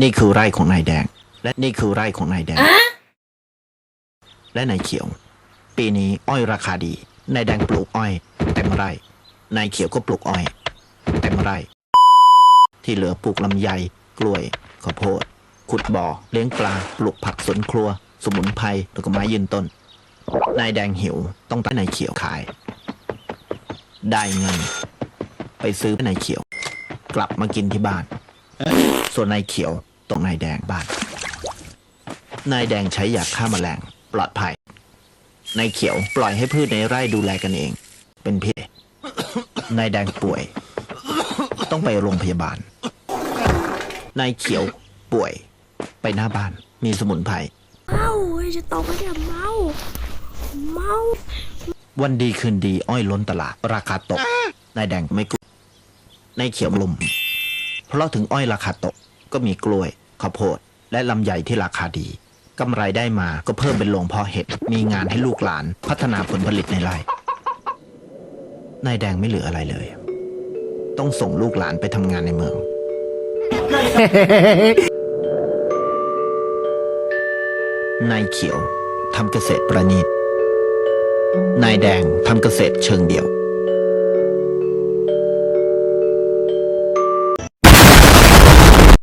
นี่คือไร่ของนายแดง และนี่คือไร่ของนายแดง และนายเขียว ปีนี้อ้อยราคาดี นายแดงปลูกอ้อย เต็มไร่ นายเขียวก็ปลูกอ้อย เต็มไร่ ที่เหลือปลูกลำไย กล้วยข้าวโพด ขุดบ่อ เลี้ยงปลา ปลูกผักสวนครัว สมุนไพรแล้วก็ไม้ยืนต้น นายแดงหิวต้องไปนายเขียวขาย ได้เงิน ไปซื้อให้นายเขียว กลับมากินที่บ้าน ส่วนนายเขียวตรงนายแดงบ้านนายแดงใช้ยาฆ่าแมลงปลอดภัยนายเขียวปล่อยให้พืชในไร่ดูแลกันเอง เป็นพิษนายแดงป่วย ต้องไปโรงพยาบาลนายเขียวป่วย ไปหน้าบ้านมีสมุนไพรเมาเฮ้ยจะตกไปเนี่ยเมาเมาวันดีคืนดีอ้อยล้นตลาดราคาตกนายแดงไม่กลัวนายเขียวลุม เพราะถึงอ้อยราคาตกก็มีกล้วยข้าวโพด และลำไยที่ราคาดีกำไรได้มาก็เพิ่มเป็นโรงเพาะเห็ดมีงานให้ลูกหลานพัฒนาผลผลิตในไร่นายแดงไม่เหลืออะไรเลย ต้องส่งลูกหลานไปทำงานในเมือง นายเขียวทำเกษตรประณีต นายแดงทำเกษตรเชิงเดี่ยว